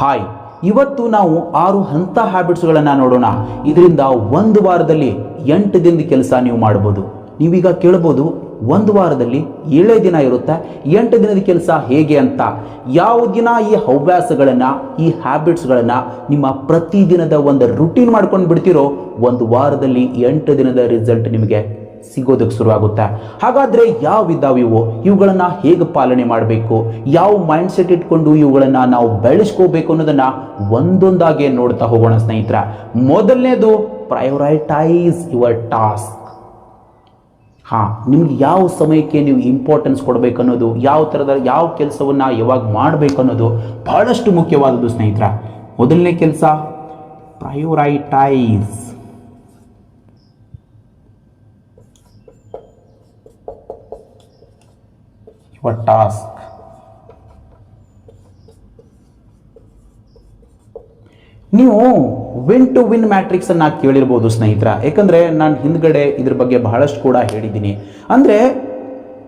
Hi, ಇವತ್ತು ನಾವು ಆರು ಹಂತ ಹ್ಯಾಬಿಟ್ಸ್ಗಳನ್ನು ನೋಡೋಣ. ಇದರಿಂದ ಒಂದು ವಾರದಲ್ಲಿ ಎಂಟು ದಿನದ ಕೆಲಸ ನೀವು ಮಾಡ್ಬೋದು. ನೀವೀಗ ಕೇಳ್ಬೋದು, ಒಂದು ವಾರದಲ್ಲಿ ಏಳೇ ದಿನ ಇರುತ್ತೆ. ಎಂಟು ದಿನದ ಕೆಲಸ ಹೇಗೆ ಅಂತ. ಯಾವ ದಿನ ಈ ಹವ್ಯಾಸಗಳನ್ನು, ಈ ಹ್ಯಾಬಿಟ್ಸ್ಗಳನ್ನು ನಿಮ್ಮ ಪ್ರತಿದಿನದ ಒಂದು ರುಟೀನ್ ಮಾಡ್ಕೊಂಡು ಬಿಡ್ತೀರೋ ಒಂದು ವಾರದಲ್ಲಿ ಎಂಟು ದಿನದ ರಿಸಲ್ಟ್ ನಿಮಗೆ ಸಿಗೋದಕ್ಕೆ ಶುರುವಾಗುತ್ತೆ? ಹಾಗಾದ್ರೆ ಯಾವ ಇದ್ದಾವೆ ಇವು ಇವುಗಳನ್ನು ಹೇಗೆ ಪಾಲನೆ ಮಾಡಬೇಕು? ಯಾವ ಮೈಂಡ್ ಸೆಟ್ ಇಟ್ಕೊಂಡು ಇವುಗಳನ್ನು ನಾವು ಬೆಳೆಸ್ಕೋಬೇಕು ಅನ್ನೋದನ್ನು ಒಂದೊಂದಾಗಿ ನೋಡ್ತಾ ಹೋಗೋಣ ಸ್ನೇಹಿತರ. ಮೊದಲನೇದು ಪ್ರಯೋರೈಟೈಸ್ ಯುವರ್ ಟಾಸ್ಕ್ ಹಾ, ನಿಮ್ಗೆ ಯಾವ ಸಮಯಕ್ಕೆ ನೀವು ಇಂಪಾರ್ಟೆನ್ಸ್ ಕೊಡಬೇಕು ಅನ್ನೋದು, ಯಾವ ಥರದ, ಯಾವ ಕೆಲಸವನ್ನು ಯಾವಾಗ ಮಾಡಬೇಕು ಅನ್ನೋದು ಬಹಳಷ್ಟು ಮುಖ್ಯವಾದದ್ದು ಸ್ನೇಹಿತರ. ಮೊದಲನೇ ಕೆಲಸ ಪ್ರಯೋರೈಟೈಸ್ ಯುವರ್ ಟಾಸ್ಕ್ ನೀವು ವಿನ್ ಟು ವಿನ್ ಮ್ಯಾಟ್ರಿಕ್ಸ್ ಅನ್ನ ಕೇಳಿರ್ಬೋದು ಸ್ನೇಹಿತರ. ಯಾಕಂದ್ರೆ ನಾನು ಹಿಂದ್ಗಡೆ ಇದ್ರ ಬಗ್ಗೆ ಬಹಳಷ್ಟು ಕೂಡ ಹೇಳಿದ್ದೀನಿ. ಅಂದ್ರೆ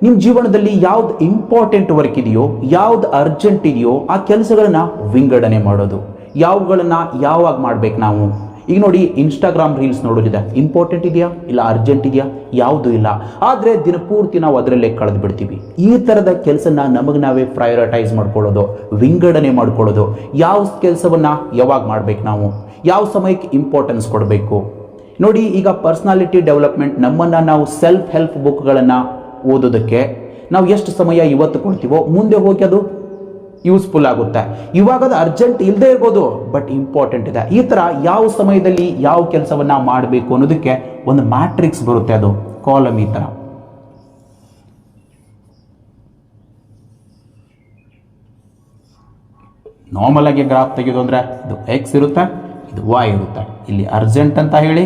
ನಿಮ್ಮ ಜೀವನದಲ್ಲಿ ಯಾವ್ದು ಇಂಪಾರ್ಟೆಂಟ್ ವರ್ಕ್ ಇದೆಯೋ, ಯಾವ್ದು ಅರ್ಜೆಂಟ್ ಇದೆಯೋ, ಆ ಕೆಲಸಗಳನ್ನ ವಿಂಗಡಣೆ ಮಾಡೋದು. ಯಾವುಗಳನ್ನ ಯಾವಾಗ ಮಾಡ್ಬೇಕು ನಾವು? ಈಗ ನೋಡಿ ಇನ್ಸ್ಟಾಗ್ರಾಮ್ ರೀಲ್ಸ್ ನೋಡೋದಿದೆ. ಇಂಪಾರ್ಟೆಂಟ್ ಇದೆಯಾ? ಇಲ್ಲ ಅರ್ಜೆಂಟ್ ಇದೆಯಾ? ಯಾವುದು ಇಲ್ಲ. ಆದರೆ ದಿನಪೂರ್ತಿ ನಾವು ಅದರಲ್ಲೇ ಕಳೆದು ಬಿಡ್ತೀವಿ ಈ ಥರದ ಕೆಲಸನ ನಮಗೆ ನಾವೇ ಪ್ರಯೋರಿಟೈಸ್ ಮಾಡ್ಕೊಳ್ಳೋದು, ವಿಂಗಡಣೆ ಮಾಡ್ಕೊಳ್ಳೋದು. ಯಾವ ಕೆಲಸವನ್ನು ಯಾವಾಗ ಮಾಡಬೇಕು ನಾವು? ಯಾವ ಸಮಯಕ್ಕೆ ಇಂಪಾರ್ಟೆನ್ಸ್ ಕೊಡಬೇಕು? ನೋಡಿ, ಈಗ ಪರ್ಸ್ನಾಲಿಟಿ ಡೆವಲಪ್ಮೆಂಟ್ ನಮ್ಮನ್ನು ನಾವು ಸೆಲ್ಫ್ ಹೆಲ್ಪ್ ಬುಕ್ಗಳನ್ನು ಓದೋದಕ್ಕೆ ನಾವು ಎಷ್ಟು ಸಮಯ ಇವತ್ತು ಕೊಡ್ತೀವೋ, ಮುಂದೆ ಹೋಗಿ ಅದು ಯೂಸ್ಫುಲ್ ಆಗುತ್ತೆ. ಇವಾಗ ಅದು ಅರ್ಜೆಂಟ್ ಇಲ್ಲದೆ ಇರ್ಬೋದು ಬಟ್ ಇಂಪಾರ್ಟೆಂಟ್ ಇದೆ. ಈ ಥರ ಯಾವ ಸಮಯದಲ್ಲಿ ಯಾವ ಕೆಲಸವನ್ನ ಮಾಡಬೇಕು ಅನ್ನೋದಕ್ಕೆ ಒಂದು ಮ್ಯಾಟ್ರಿಕ್ಸ್ ಬರುತ್ತೆ ಅದು ಕಾಲಮ್ ಈ ಥರ ನಾರ್ಮಲ್ ಆಗಿ ಗ್ರಾಫ್ ತೆಗೆಯೋದು ಅಂದರೆ ಇದು ಎಕ್ಸ್ ಇರುತ್ತೆ, ಇದು ವೈ ಇರುತ್ತೆ. ಇಲ್ಲಿ ಅರ್ಜೆಂಟ್ ಅಂತ ಹೇಳಿ,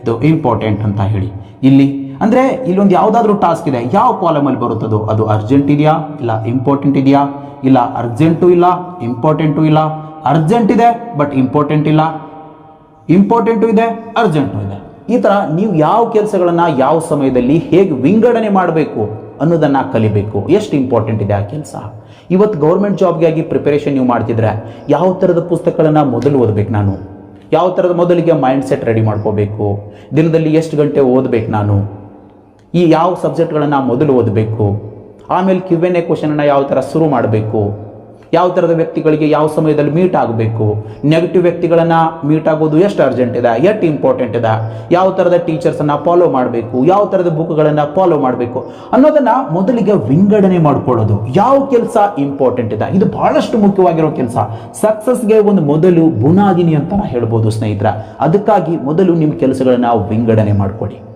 ಇದು ಇಂಪಾರ್ಟೆಂಟ್ ಅಂತ ಹೇಳಿ. ಇಲ್ಲಿ ಅಂದ್ರೆ ಇಲ್ಲೊಂದು ಯಾವುದಾದ್ರೂ ಟಾಸ್ಕ್ ಇದೆ, ಯಾವ ಕಾಲಮ್ ಅಲ್ಲಿ ಬರುತ್ತದು ಅದು ಅರ್ಜೆಂಟ್ ಇದೆಯಾ ಇಲ್ಲ ಇಂಪಾರ್ಟೆಂಟ್ ಇದೆಯಾ? ಇಲ್ಲ ಅರ್ಜೆಂಟು ಇಲ್ಲ ಇಂಪಾರ್ಟೆಂಟು ಇಲ್ಲ. ಅರ್ಜೆಂಟ್ ಇದೆ ಬಟ್ ಇಂಪಾರ್ಟೆಂಟ್ ಇಲ್ಲ. ಇಂಪಾರ್ಟೆಂಟು ಇದೆ ಅರ್ಜೆಂಟು ಇದೆ. ಈ ಥರ ನೀವು ಯಾವ ಕೆಲಸಗಳನ್ನು ಯಾವ ಸಮಯದಲ್ಲಿ ಹೇಗೆ ವಿಂಗಡಣೆ ಮಾಡಬೇಕು ಅನ್ನೋದನ್ನ ಕಲಿಬೇಕು. ಎಷ್ಟು ಇಂಪಾರ್ಟೆಂಟ್ ಇದೆ ಆ ಕೆಲಸ? ಇವತ್ತು ಗೌರ್ಮೆಂಟ್ ಜಾಬ್ಗಾಗಿ ಪ್ರಿಪರೇಷನ್ ನೀವು ಮಾಡ್ತಿದ್ರೆ ಯಾವ ಥರದ ಪುಸ್ತಕಗಳನ್ನು ಮೊದಲು ಓದಬೇಕು ನಾನು? ಯಾವ ಥರದ ಮೊದಲಿಗೆ ಮೈಂಡ್ ಸೆಟ್ ರೆಡಿ ಮಾಡ್ಕೋಬೇಕು? ದಿನದಲ್ಲಿ ಎಷ್ಟು ಗಂಟೆ ಓದಬೇಕು ನಾನು? ಈ ಯಾವ ಸಬ್ಜೆಕ್ಟ್ಗಳನ್ನು ಮೊದಲು ಓದಬೇಕು? ಆಮೇಲೆ ಕ್ಯೂ ಎನ್ ಎ ಕ್ವಶನನ್ನು ಯಾವ ಥರ ಶುರು ಮಾಡಬೇಕು? ಯಾವ ಥರದ ವ್ಯಕ್ತಿಗಳಿಗೆ ಯಾವ ಸಮಯದಲ್ಲಿ ಮೀಟ್ ಆಗಬೇಕು? ನೆಗೆಟಿವ್ ವ್ಯಕ್ತಿಗಳನ್ನು ಮೀಟ್ ಆಗೋದು ಎಷ್ಟು ಅರ್ಜೆಂಟ್ ಇದೆ? ಎಷ್ಟು ಇಂಪಾರ್ಟೆಂಟ್ ಇದೆ? ಯಾವ ಥರದ ಟೀಚರ್ಸನ್ನು ಫಾಲೋ ಮಾಡಬೇಕು? ಯಾವ ಥರದ ಬುಕ್ಗಳನ್ನು ಫಾಲೋ ಮಾಡಬೇಕು? ಅನ್ನೋದನ್ನು ಮೊದಲಿಗೆ ವಿಂಗಡಣೆ ಮಾಡ್ಕೊಳ್ಳೋದು. ಯಾವ ಕೆಲಸ ಇಂಪಾರ್ಟೆಂಟ್ ಇದೆ? ಇದು ಬಹಳಷ್ಟು ಮುಖ್ಯವಾಗಿರೋ ಕೆಲಸ. ಸಕ್ಸಸ್ಗೆ ಒಂದು ಮೊದಲು ಬುನಾದಿನಿ ಅಂತ ಹೇಳ್ಬೋದು ಸ್ನೇಹಿತರ. ಅದಕ್ಕಾಗಿ ಮೊದಲು ನಿಮ್ಮ ಕೆಲಸಗಳನ್ನು ವಿಂಗಡಣೆ ಮಾಡ್ಕೊಳ್ಳಿ.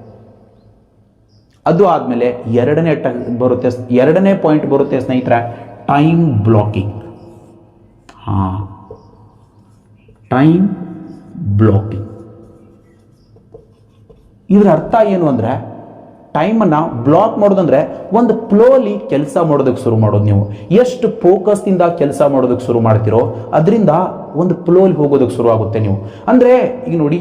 ಅದು ಆದಮೇಲೆ ಎರಡನೇ ಟ ಬರುತ್ತೆ, ಎರಡನೇ ಪಾಯಿಂಟ್ ಬರುತ್ತೆ ಸ್ನೇಹಿತರೆ ಟೈಮ್ ಬ್ಲಾಕಿಂಗ್ ಹಾಂ. ಟೈಮ್ ಬ್ಲಾಕಿಂಗ್ ಇದರ ಅರ್ಥ ಏನು ಅಂದರೆ ಟೈಮನ್ನು ಬ್ಲಾಕ್ ಮಾಡೋದಂದ್ರೆ ಒಂದು ಫ್ಲೋಲಿ ಕೆಲಸ ಮಾಡೋದಕ್ಕೆ ಶುರು ಮಾಡೋದು ನೀವು. ಎಷ್ಟು ಫೋಕಸ್ನಿಂದ ಕೆಲಸ ಮಾಡೋದಕ್ಕೆ ಶುರು ಮಾಡ್ತೀರೋ, ಅದರಿಂದ ಒಂದು ಫ್ಲೋಲಿ ಹೋಗೋದಕ್ಕೆ ಶುರು ಆಗುತ್ತೆ ನೀವು. ಅಂದರೆ ಈಗ ನೋಡಿ,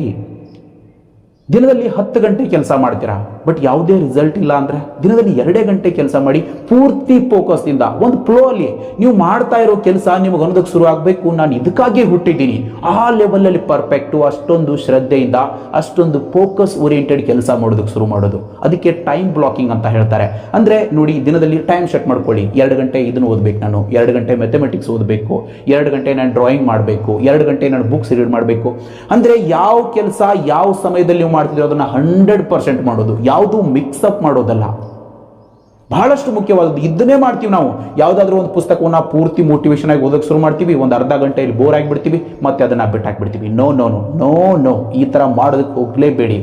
ದಿನದಲ್ಲಿ ಹತ್ತು ಗಂಟೆ ಕೆಲಸ ಮಾಡ್ತೀರಾ? ಬಟ್ ಯಾವುದೇ ರಿಸಲ್ಟ್ ಇಲ್ಲ ಅಂದರೆ ದಿನದಲ್ಲಿ ಎರಡೇ ಗಂಟೆ ಕೆಲಸ ಮಾಡಿ ಪೂರ್ತಿ ಫೋಕಸ್ನಿಂದ ಒಂದು ಫ್ಲೋ ಅಲ್ಲಿ ನೀವು ಮಾಡ್ತಾ ಇರೋ ಕೆಲಸ ನಿಮಗೆ ಅನ್ನೋದಕ್ಕೆ ಶುರು ಆಗಬೇಕು. ನಾನು ಇದಕ್ಕಾಗಿ ಹುಟ್ಟಿದ್ದೀನಿ. ಆ ಲೆವೆಲಲ್ಲಿ ಪರ್ಫೆಕ್ಟು ಅಷ್ಟೊಂದು ಶ್ರದ್ಧೆಯಿಂದ ಅಷ್ಟೊಂದು ಫೋಕಸ್ ಓರಿಯೆಂಟೆಡ್ ಕೆಲಸ ಮಾಡೋದಕ್ಕೆ ಶುರು ಮಾಡೋದು. ಅದಕ್ಕೆ ಟೈಮ್ ಬ್ಲಾಕಿಂಗ್ ಅಂತ ಹೇಳ್ತಾರೆ. ಅಂದರೆ ನೋಡಿ, ದಿನದಲ್ಲಿ ಟೈಮ್ ಸೆಟ್ ಮಾಡ್ಕೊಳ್ಳಿ. ಎರಡು ಗಂಟೆ ಇದನ್ನು ಓದಬೇಕು ನಾನು. ಎರಡು ಗಂಟೆ ಮೆಥಮೆಟಿಕ್ಸ್ ಓದಬೇಕು. ಎರಡು ಗಂಟೆ ನಾನು ಡ್ರಾಯಿಂಗ್ ಮಾಡಬೇಕು. ಎರಡು ಗಂಟೆ ನಾನು ಬುಕ್ಸ್ ರೀಡ್ ಮಾಡಬೇಕು. ಅಂದರೆ ಯಾವ ಕೆಲಸ ಯಾವ ಸಮಯದಲ್ಲಿ ನೀವು ಮಾಡ್ತಿದ್ರು ಅದನ್ನು ಹಂಡ್ರೆಡ್ ಪರ್ಸೆಂಟ್ ಮಾಡೋದು. ಯಾವುದು ಮಿಕ್ಸಪ್ ಮಾಡೋದಲ್ಲ. ಬಹಳಷ್ಟು ಮುಖ್ಯವಾದದ್ದು. ಇದನ್ನೇ ಮಾಡ್ತೀವಿ ನಾವು. ಯಾವುದಾದ್ರೂ ಒಂದು ಪುಸ್ತಕವನ್ನು ಪೂರ್ತಿ ಮೋಟಿವೇಶನ್ ಆಗಿ ಓದಕ್ಕೆ ಶುರು ಮಾಡ್ತೀವಿ. ಒಂದು ಅರ್ಧ ಗಂಟೆಯಲ್ಲಿ ಬೋರ್ ಆಗಿಬಿಡ್ತೀವಿ. ಮತ್ತೆ ಅದನ್ನು ಬಿಟ್ಟು ಹಾಕ್ಬಿಡ್ತೀವಿ. No no no no no ಈ ಥರ ಮಾಡೋದಕ್ಕೆ ಹೋಗಲೇಬೇಡಿ.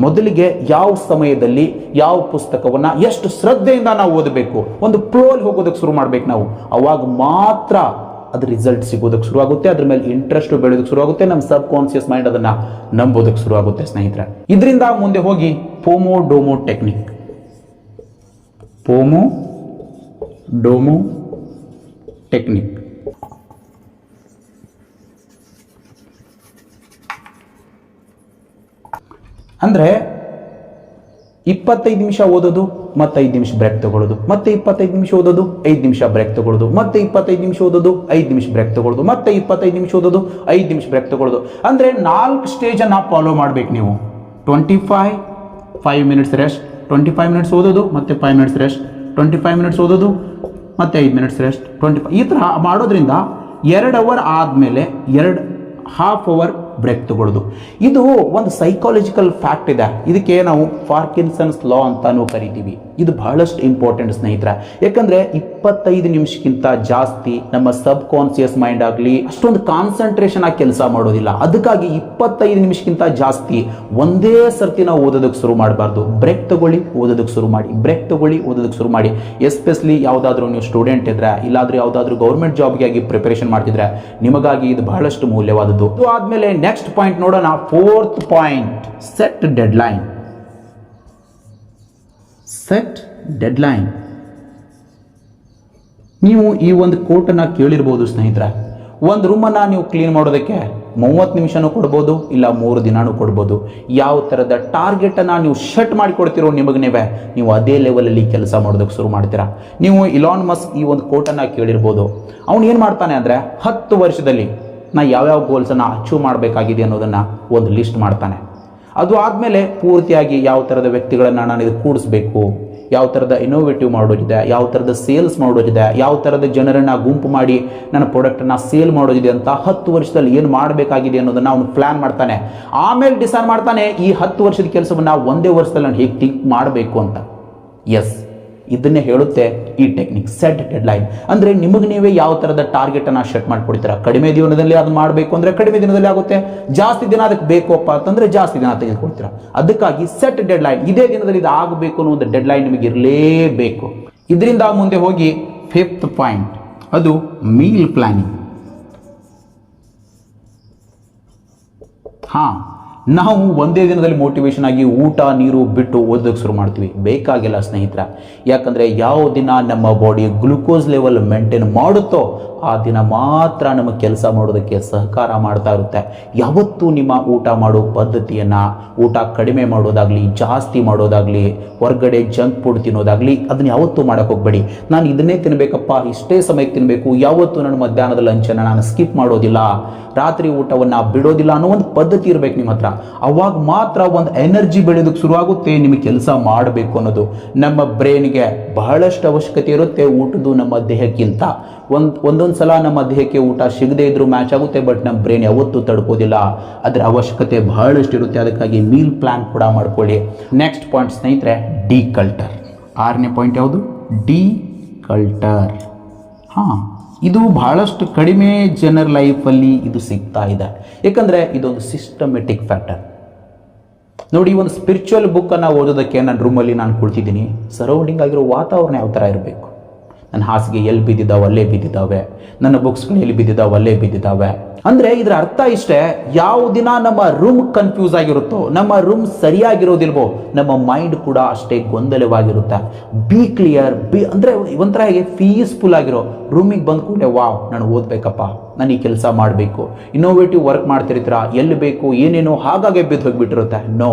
ಮೊದಲಿಗೆ ಯಾವ ಸಮಯದಲ್ಲಿ ಯಾವ ಪುಸ್ತಕವನ್ನು ಎಷ್ಟು ಶ್ರದ್ಧೆಯಿಂದ ನಾವು ಓದಬೇಕು? ಒಂದು ಪ್ಲೋಲ್ ಹೋಗೋದಕ್ಕೆ ಶುರು ಮಾಡ್ಬೇಕು ನಾವು. ಅವಾಗ ಮಾತ್ರ ಅದ್ರ ರಿಸಲ್ಟ್ ಸಿಗೋದಕ್ಕೆ ಶುರು ಆಗುತ್ತೆ ಅದ್ರ ಮೇಲೆ ಇಂಟ್ರೆಸ್ಟ್ ಬೆಳೆಯೋದಕ್ಕೆ ಶುರು ಆಗುತ್ತೆ ನಮ್ಮ ಸಬ್ ಕಾನ್ಸಿಯಸ್ ಮೈಂಡ್ ಅದನ್ನ ನಂಬೋದಕ್ಕೆ ಶುರು ಆಗುತ್ತೆ ಸ್ನೇಹಿತರೆ. ಇದರಿಂದ ಮುಂದೆ ಹೋಗಿ ಪೋಮೋ ಡೋಮೋ ಟೆಕ್ನಿಕ್. ಪೋಮೋ ಡೋಮೋ ಟೆಕ್ನಿಕ್. ಅಂದ್ರೆ ಇಪ್ಪತ್ತೈದು ನಿಮಿಷ ಓದೋದು ಮತ್ತೆ ಐದು ನಿಮಿಷ ಬ್ರೇಕ್ ತಗೊಳ್ಳೋದು. ಮತ್ತೆ ಇಪ್ಪತ್ತೈದು ನಿಮಿಷ ಓದೋದು, ಐದು ನಿಮಿಷ ಬ್ರೇಕ್ ತಗೊಳ್ಳೋದು. ಮತ್ತೆ ಇಪ್ಪತ್ತೈದು ನಿಮಿಷ ಓದೋದು, ಐದು ನಿಮಿಷ ಬ್ರೇಕ್ ತಗೊಳ್ಳೋದು. ಮತ್ತೆ ಇಪ್ಪತ್ತೈದು ನಿಮಿಷ ಓದೋದು, ಐದು ನಿಮಿಷ ಬ್ರೇಕ್ ತಗೊಳ್ಳೋದು. ಅಂದರೆ ನಾಲ್ಕು ಸ್ಟೇಜನ್ನು ಫಾಲೋ ಮಾಡ್ಬೇಕು ನೀವು. Twenty five five minutes rest twenty five minutes ಓದೋದು, ಮತ್ತೆ five minutes rest twenty five minutes ಓದೋದು, ಮತ್ತೆ ಐದು ಮಿನಿಟ್ಸ್ ರೆಸ್ಟ್ ಟ್ವೆಂಟಿ ಫೈವ್ ಈ ಥರ ಮಾಡೋದ್ರಿಂದ ಎರಡು ಅವರ್ ಆದಮೇಲೆ ಎರಡು ಹಾಫ್ ಅವರ್ ಬ್ರೇಕ್ ತಗೊಳ್ಳೋದು ಇದು ಒಂದು ಸೈಕಾಲಜಿಕಲ್ ಫ್ಯಾಕ್ಟ್ ಇದೆ. ಇದಕ್ಕೆ ನಾವು ಫಾರ್ಕಿನ್ಸನ್ಸ್ ಲಾ ಅಂತಾನೂ ಕರಿತೀವಿ. ಇದು ಬಹಳಷ್ಟು ಇಂಪಾರ್ಟೆಂಟ್ ಸ್ನೇಹಿತರೆ. ಯಾಕಂದ್ರೆ ಇಪ್ಪತ್ತೈದು ನಿಮಿಷಕ್ಕಿಂತ ಜಾಸ್ತಿ ನಮ್ಮ ಸಬ್ ಕಾನ್ಸಿಯಸ್ ಮೈಂಡ್ ಆಗಲಿ ಅಷ್ಟೊಂದು ಕಾನ್ಸಂಟ್ರೇಷನ್ ಆಗಿ ಕೆಲಸ ಮಾಡೋದಿಲ್ಲ. ಅದಕ್ಕಾಗಿ ಇಪ್ಪತ್ತೈದು ನಿಮಿಷಕ್ಕಿಂತ ಜಾಸ್ತಿ ಒಂದೇ ಸರ್ತಿ ನಾವು ಓದೋದಕ್ಕೆ ಶುರು ಮಾಡಬಾರ್ದು. ಬ್ರೇಕ್ ತಗೊಳ್ಳಿ, ಓದೋದಕ್ಕೆ ಶುರು ಮಾಡಿ. ಬ್ರೇಕ್ ತಗೊಳ್ಳಿ, ಓದೋದಕ್ಕೆ ಶುರು ಮಾಡಿ. ಎಸ್ಪೆಷಲಿ ಯಾವುದಾದ್ರೂ ನೀವು ಸ್ಟೂಡೆಂಟ್ ಇದ್ರೆ, ಇಲ್ಲಾದ್ರೂ ಯಾವುದಾದ್ರೂ ಗೌರ್ಮೆಂಟ್ ಜಾಬ್ಗೆ ಆಗಿ ಪ್ರಿಪರೇಷನ್ ಮಾಡ್ತಿದ್ರೆ, ನಿಮಗಾಗಿ ಇದು ಬಹಳಷ್ಟು ಮೌಲ್ಯವಾದದ್ದು. ಆದಮೇಲೆ ನೆಕ್ಸ್ಟ್ ಪಾಯಿಂಟ್ ನೋಡೋಣ. Fourth point set deadline set deadline ನೀವು ಈ ಒಂದು ಕೋಟನ್ನು ಕೇಳಿರ್ಬೋದು ಸ್ನೇಹಿತರೆ. ಒಂದು ರೂಮನ್ನು ನೀವು ಕ್ಲೀನ್ ಮಾಡೋದಕ್ಕೆ ಮೂವತ್ತು ನಿಮಿಷನೂ ಕೊಡ್ಬೋದು, ಇಲ್ಲ ಮೂರು ದಿನಾನೂ ಕೊಡ್ಬೋದು. ಯಾವ ಥರದ ಟಾರ್ಗೆಟನ್ನು ನೀವು ಶಟ್ ಮಾಡಿಕೊಡ್ತಿರೋ ನಿಮಗೆ ನೀವೇ, ನೀವು ಅದೇ ಲೆವೆಲಲ್ಲಿ ಕೆಲಸ ಮಾಡೋದಕ್ಕೆ ಶುರು ಮಾಡ್ತೀರಾ. ನೀವು ಇಲಾನ್ ಮಸ್ ಈ ಒಂದು ಕೋಟನ್ನು ಕೇಳಿರ್ಬೋದು. ಅವನು ಏನು ಮಾಡ್ತಾನೆ ಅಂದರೆ, ಹತ್ತು ವರ್ಷದಲ್ಲಿ ನಾ ಯಾವ್ಯಾವ ಗೋಲ್ಸನ್ನು ಅಚೀವ್ ಮಾಡಬೇಕಾಗಿದೆ ಅನ್ನೋದನ್ನು ಒಂದು ಲಿಸ್ಟ್ ಮಾಡ್ತಾನೆ. ಅದು ಆದಮೇಲೆ ಪೂರ್ತಿಯಾಗಿ ಯಾವ ಥರದ ವ್ಯಕ್ತಿಗಳನ್ನು ನಾನು ಇದು ಕೂಡಿಸ್ಬೇಕು, ಯಾವ ಥರದ ಇನೋವೇಟಿವ್ ಮಾಡೋದಿದೆ, ಯಾವ ಥರದ ಸೇಲ್ಸ್ ಮಾಡೋದಿದೆ, ಯಾವ ಥರದ ಜನರನ್ನು ಗುಂಪು ಮಾಡಿ ನನ್ನ ಪ್ರಾಡಕ್ಟನ್ನು ಸೇಲ್ ಮಾಡೋದಿದೆ ಅಂತ ಹತ್ತು ವರ್ಷದಲ್ಲಿ ಏನು ಮಾಡಬೇಕಾಗಿದೆ ಅನ್ನೋದನ್ನು ಅವನು ಪ್ಲ್ಯಾನ್ ಮಾಡ್ತಾನೆ. ಆಮೇಲೆ ಡಿಸೈಡ್ ಮಾಡ್ತಾನೆ, ಈ ಹತ್ತು ವರ್ಷದ ಕೆಲಸವನ್ನು ಒಂದೇ ವರ್ಷದಲ್ಲಿ ನಾನು ಹೇಗೆ ಥಿಂಕ್ ಮಾಡಬೇಕು ಅಂತ. ಎಸ್ ಇದನ್ನೇ ಹೇಳುತ್ತೆ ಈ ಟೆಕ್ನಿಕ್ ಸೆಟ್ ಡೆಡ್ ಲೈನ್ ಅಂದರೆ ನಿಮಗೆ ನೀವೇ ಯಾವ ಥರದ ಟಾರ್ಗೆಟನ್ನು ಸೆಟ್ ಮಾಡ್ಕೊಡ್ತೀರಾ? ಕಡಿಮೆ ದಿನದಲ್ಲಿ ಅದು ಮಾಡಬೇಕು ಅಂದರೆ ಕಡಿಮೆ ದಿನದಲ್ಲಿ ಆಗುತ್ತೆ. ಜಾಸ್ತಿ ದಿನ ಅದಕ್ಕೆ ಬೇಕಪ್ಪ ಅಂತಂದರೆ ಜಾಸ್ತಿ ದಿನ ತೆಗೆದುಕೊಳ್ತೀರಾ ಅದಕ್ಕಾಗಿ ಸೆಟ್ ಡೆಡ್ ಲೈನ್ ಇದೇ ದಿನದಲ್ಲಿ ಇದು ಆಗಬೇಕು ಅನ್ನೋ ಒಂದು ಡೆಡ್ ಲೈನ್ ನಿಮಗೆ ಇರಲೇಬೇಕು. ಇದರಿಂದ ಮುಂದೆ ಹೋಗಿ ಫಿಫ್ತ್ ಪಾಯಿಂಟ್ ಅದು ಮೀಲ್ ಪ್ಲಾನಿಂಗ್ ಹಾಂ. ನಾವು ಒಂದೇ ದಿನದಲ್ಲಿ ಮೋಟಿವೇಶನ್ ಆಗಿ ಊಟ, ನೀರು ಬಿಟ್ಟು ಓದೋಕ್ಕೆ ಶುರು ಮಾಡ್ತೀವಿ. ಬೇಕಾಗಿಲ್ಲ ಸ್ನೇಹಿತರ. ಯಾಕಂದರೆ ಯಾವ ದಿನ ನಮ್ಮ ಬಾಡಿ ಗ್ಲುಕೋಸ್ ಲೆವೆಲ್ ಮೇಂಟೈನ್ ಮಾಡುತ್ತೋ ಆ ದಿನ ಮಾತ್ರ ನಮಗೆ ಕೆಲಸ ಮಾಡೋದಕ್ಕೆ ಸಹಕಾರ ಮಾಡ್ತಾ ಇರುತ್ತೆ. ಯಾವತ್ತೂ ನಿಮ್ಮ ಊಟ ಮಾಡೋ ಪದ್ಧತಿಯನ್ನು, ಊಟ ಕಡಿಮೆ ಮಾಡೋದಾಗಲಿ, ಜಾಸ್ತಿ ಮಾಡೋದಾಗಲಿ, ಹೊರಗಡೆ ಜಂಕ್ ಫುಡ್ ತಿನ್ನೋದಾಗಲಿ, ಅದನ್ನ ಯಾವತ್ತೂ ಮಾಡೋಕೆ ಹೋಗಬೇಡಿ. ನಾನು ಇದನ್ನೇ ತಿನ್ನಬೇಕಪ್ಪ ಇಷ್ಟೇ ಸಮಯಕ್ಕೆ ತಿನ್ನಬೇಕು ಯಾವತ್ತೂ ನನ್ನ ಮಧ್ಯಾಹ್ನದ ಲಂಚನ್ನು ನಾನು ಸ್ಕಿಪ್ ಮಾಡೋದಿಲ್ಲ. ರಾತ್ರಿ ಊಟವನ್ನು ಬಿಡೋದಿಲ್ಲ ಅನ್ನೋ ಒಂದು ಪದ್ಧತಿ ಇರಬೇಕು ನಿಮ್ಮ ಹತ್ರ. ಅವಾಗ ಮಾತ್ರ ಒಂದು ಎನರ್ಜಿ ಬೆಳೆಯೋದಕ್ಕೆ ಶುರುವಾಗುತ್ತೆ, ನಿಮಗೆ ಕೆಲಸ ಮಾಡಬೇಕು ಅನ್ನೋದು. ನಮ್ಮ ಬ್ರೈನ್ಗೆ ಬಹಳಷ್ಟು ಅವಶ್ಯಕತೆ ಇರುತ್ತೆ ಊಟದ್ದು ನಮ್ಮ ದೇಹಕ್ಕಿಂತ. ಒಂದು ಒಂದೊಂದು ಸಲ ನಮ್ಮ ದೇಹಕ್ಕೆ ಊಟ ಸಿಗದೇ ಇದ್ರೂ ಮ್ಯಾಚ್ ಆಗುತ್ತೆ ಬಟ್ ನಮ್ಮ ಬ್ರೈನ್ ಯಾವತ್ತೂ ತಡ್ಕೋದಿಲ್ಲ. ಅದರ ಅವಶ್ಯಕತೆ ಬಹಳಷ್ಟು ಇರುತ್ತೆ ಅದಕ್ಕಾಗಿ ಮೀಲ್ ಪ್ಲಾನ್ ಕೂಡ ಮಾಡ್ಕೊಳ್ಳಿ. ನೆಕ್ಸ್ಟ್ ಪಾಯಿಂಟ್ ಸ್ನೇಹಿತರೆ ಡಿ ಕಲ್ಟರ್ ಆರನೇ ಪಾಯಿಂಟ್ ಯಾವುದು? ಡಿ ಕಲ್ಟರ್ ಹಾಂ, ಇದು ಬಹಳಷ್ಟು ಕಡಿಮೆ ಜನರ ಲೈಫಲ್ಲಿ ಇದು ಸಿಗ್ತಾ ಇದೆ. ಯಾಕಂದರೆ ಇದೊಂದು ಸಿಸ್ಟಮೆಟಿಕ್ ಫ್ಯಾಕ್ಟರ್ ನೋಡಿ, ಒಂದು ಸ್ಪಿರಿಚುವಲ್ ಬುಕ್ಕನ್ನು ಓದೋದಕ್ಕೆ ನನ್ನ ರೂಮಲ್ಲಿ ನಾನು ಕುಳಿತಿದ್ದೀನಿ. ಸರೌಂಡಿಂಗ್ ಆಗಿರೋ ವಾತಾವರಣ ಯಾವ ಥರ ಇರಬೇಕು? ನನ್ನ ಹಾಸಿಗೆ ಎಲ್ಲಿ ಬಿದ್ದಿದ್ದಾವೆ ಅಲ್ಲೇ ಬಿದ್ದಿದ್ದಾವೆ. ನನ್ನ ಬುಕ್ಸ್ಗಳು ಎಲ್ಲಿ ಬಿದ್ದಿದ್ದಾವೆ ಅಲ್ಲೇ ಬಿದ್ದಿದ್ದಾವೆ. ಅಂದರೆ ಇದರ ಅರ್ಥ ಇಷ್ಟೇ, ಯಾವ ದಿನ ನಮ್ಮ ರೂಮ್ ಕನ್ಫ್ಯೂಸ್ ಆಗಿರುತ್ತೋ, ನಮ್ಮ ರೂಮ್ ಸರಿಯಾಗಿರೋದಿಲ್ವೋ, ನಮ್ಮ ಮೈಂಡ್ ಕೂಡ ಅಷ್ಟೇ ಗೊಂದಲವಾಗಿರುತ್ತೆ. ಬಿ ಕ್ಲಿಯರ್ ಬಿ ಅಂದರೆ ಒಂಥರ ಹೇಗೆ ಪೀಸ್ಫುಲ್ ಆಗಿರೋ ರೂಮಿಗೆ ಬಂದ್ ವಾವ್, ನಾನು ಓದಬೇಕಪ್ಪ, ನಾನು ಈ ಕೆಲಸ ಮಾಡಬೇಕು. ಇನ್ನೋವೇಟಿವ್ ವರ್ಕ್ ಮಾಡ್ತಿರ್ತೀರಾ, ಎಲ್ಲಿ ಬೇಕು, ಏನೇನೋ ಹಾಗಾಗೆ ಬಿದ್ದು ಹೋಗಿಬಿಟ್ಟಿರುತ್ತೆ. ನೋ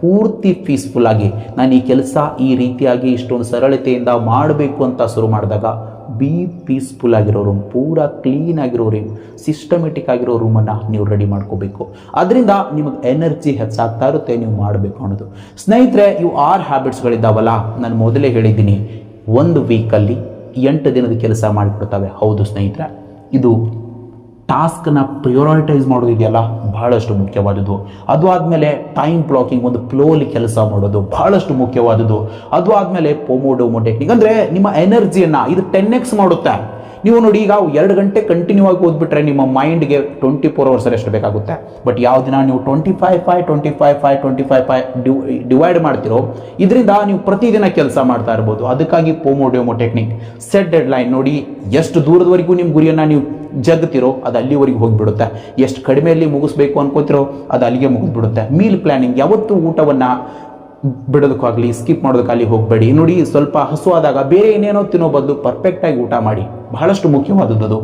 ಪೂರ್ತಿ ಪೀಸ್ಫುಲ್ ಆಗಿ, ನಾನು ಈ ಕೆಲಸ ಈ ರೀತಿಯಾಗಿ ಇಷ್ಟೊಂದು ಸರಳತೆಯಿಂದ ಮಾಡಬೇಕು ಅಂತ ಶುರು ಮಾಡಿದಾಗ ಬಿ ಪೀಸ್ಫುಲ್ ಆಗಿರೋ ರೂಮ್ ಪೂರಾ ಕ್ಲೀನ್ ಆಗಿರೋ ರೂಮ್ ಸಿಸ್ಟಮೆಟಿಕ್ ಆಗಿರೋ ರೂಮನ್ನು ನೀವು ರೆಡಿ ಮಾಡ್ಕೋಬೇಕು. ಅದರಿಂದ ನಿಮಗೆ ಎನರ್ಜಿ ಹೆಚ್ಚಾಗ್ತಾ ಇರುತ್ತೆ, ನೀವು ಮಾಡಬೇಕು ಅನ್ನೋದು. ಸ್ನೇಹಿತರೆ, ಇವು ಆರು ಹ್ಯಾಬಿಟ್ಸ್ಗಳಿದ್ದಾವಲ್ಲ ನಾನು ಮೊದಲೇ ಹೇಳಿದ್ದೀನಿ, ಒಂದು ವೀಕಲ್ಲಿ ಎಂಟು ದಿನದ ಕೆಲಸ ಮಾಡಿಕೊಡ್ತವೆ. ಹೌದು ಸ್ನೇಹಿತರೆ, ಇದು ಟಾಸ್ಕನ್ನ ಪ್ರಿಯೋರಿಟೈಸ್ ಮಾಡೋದಿದೆಯಲ್ಲ ಬಹಳಷ್ಟು ಮುಖ್ಯವಾದದ್ದು. ಅದು ಆದಮೇಲೆ ಟೈಮ್ ಬ್ಲಾಕಿಂಗ್ ಒಂದು ಫ್ಲೋಲಿ ಕೆಲಸ ಮಾಡೋದು ಬಹಳಷ್ಟು ಮುಖ್ಯವಾದದ್ದು. ಅದು ಆದಮೇಲೆ ಪೊಮೋಡೋಮೋ ಟೆಕ್ನಿಕ್ ಅಂದರೆ ನಿಮ್ಮ ಎನರ್ಜಿಯನ್ನು ಇದು ಟೆನ್ ಎಕ್ಸ್ ಮಾಡುತ್ತೆ. ನೀವು ನೋಡಿ ಈಗ ಎರಡು ಗಂಟೆ ಕಂಟಿನ್ಯೂ ಆಗಿ ಓದ್ಬಿಟ್ರೆ ನಿಮ್ಮ ಮೈಂಡ್ಗೆ ಟ್ವೆಂಟಿ ಫೋರ್ ಅವರ್ಸ್ ಎಷ್ಟು ಬೇಕಾಗುತ್ತೆ. ಬಟ್ ಯಾವ ದಿನ ನೀವು twenty five five twenty five five twenty five five divide ಮಾಡ್ತಿರೋ, ಇದರಿಂದ ನೀವು ಪ್ರತಿದಿನ ಕೆಲಸ ಮಾಡ್ತಾ ಇರ್ಬೋದು. ಅದಕ್ಕಾಗಿ pomodoro technique set deadline ನೋಡಿ, ಎಷ್ಟು ದೂರದವರೆಗೂ ನಿಮ್ಮ ಗುರಿಯನ್ನು ನೀವು ಜಗ್ತಿರೋ ಅದು ಅಲ್ಲಿವರೆಗೆ ಹೋಗಿಬಿಡುತ್ತೆ. ಎಷ್ಟು ಕಡಿಮೆಯಲ್ಲಿ ಮುಗಿಸ್ಬೇಕು ಅನ್ಕೋತಿರೋ ಅದು ಅಲ್ಲಿಗೆ ಮುಗಿದ್ಬಿಡುತ್ತೆ ಮೀಲ್ ಪ್ಲಾನಿಂಗ್ ಯಾವತ್ತು ಊಟವನ್ನು ಬಿಡೋದಕ್ಕಾಗಲಿ ಸ್ಕಿಪ್ ಮಾಡೋದಕ್ಕಾಗಲಿ ಹೋಗಬೇಡಿ. ನೋಡಿ, ಸ್ವಲ್ಪ ಹಸುವಾದಾಗ ಬೇರೆ ಏನೇನೋ ತಿನ್ನೋ ಬದಲು ಪರ್ಫೆಕ್ಟಾಗಿ ಊಟ ಮಾಡಿ. ಬಹಳಷ್ಟು ಮುಖ್ಯವಾದದ್ದು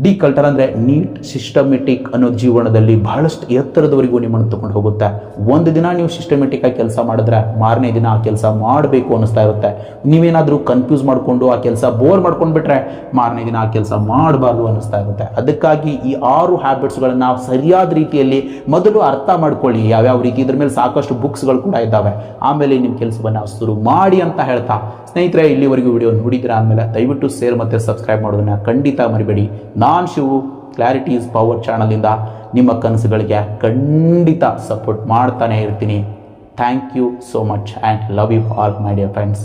ಡಿ ಕಲ್ಟರ್ ಅಂದರೆ ನೀಟ್ ಸಿಸ್ಟಮೆಟಿಕ್ ಅನ್ನೋ ಜೀವನದಲ್ಲಿ ಬಹಳಷ್ಟು ಎತ್ತರದವರೆಗೂ ನಿಮ್ಮನ್ನು ತಗೊಂಡು ಹೋಗುತ್ತೆ. ಒಂದು ದಿನ ನೀವು ಸಿಸ್ಟಮೆಟಿಕ್ ಆಗಿ ಕೆಲಸ ಮಾಡಿದ್ರೆ, ಮಾರನೇ ದಿನ ಆ ಕೆಲಸ ಮಾಡಬೇಕು ಅನ್ನಿಸ್ತಾ ಇರುತ್ತೆ. ನೀವೇನಾದರೂ ಕನ್ಫ್ಯೂಸ್ ಮಾಡಿಕೊಂಡು ಆ ಕೆಲಸ ಬೋರ್ ಮಾಡ್ಕೊಂಡು ಬಿಟ್ರೆ ಮಾರನೇ ದಿನ ಆ ಕೆಲಸ ಮಾಡಬಾರ್ದು ಅನ್ನಿಸ್ತಾ ಇರುತ್ತೆ. ಅದಕ್ಕಾಗಿ ಈ ಆರು ಹ್ಯಾಬಿಟ್ಸ್ಗಳನ್ನು ಸರಿಯಾದ ರೀತಿಯಲ್ಲಿ ಮೊದಲು ಅರ್ಥ ಮಾಡ್ಕೊಳ್ಳಿ. ಯಾವ್ಯಾವ ರೀತಿ ಇದ್ರ ಮೇಲೆ ಸಾಕಷ್ಟು ಬುಕ್ಸ್ಗಳು ಕೂಡ ಇದ್ದಾವೆ. ಆಮೇಲೆ ನಿಮ್ಮ ಕೆಲಸವನ್ನು ಶುರು ಮಾಡಿ ಅಂತ ಹೇಳ್ತಾ. ಸ್ನೇಹಿತರೆ, ಇಲ್ಲಿವರೆಗೂ ವಿಡಿಯೋ ನೋಡಿದ್ರೆ ಆಮೇಲೆ ದಯವಿಟ್ಟು ಶೇರ್ ಮತ್ತು ಸಬ್ಸ್ಕ್ರೈಬ್ ಮಾಡೋದನ್ನ ಖಂಡಿತ ಮರಿಬೇಡಿ. ನಾನು ಶಿವು ಕ್ಲಾರಿಟಿ ಇಸ್ ಪವರ್ ಚಾನಲಿಂದ ನಿಮ್ಮ ಕನಸುಗಳಿಗೆ ಖಂಡಿತ ಸಪೋರ್ಟ್ ಮಾಡ್ತಾನೆ ಇರ್ತೀನಿ. Thank you so much and love you all my dear friends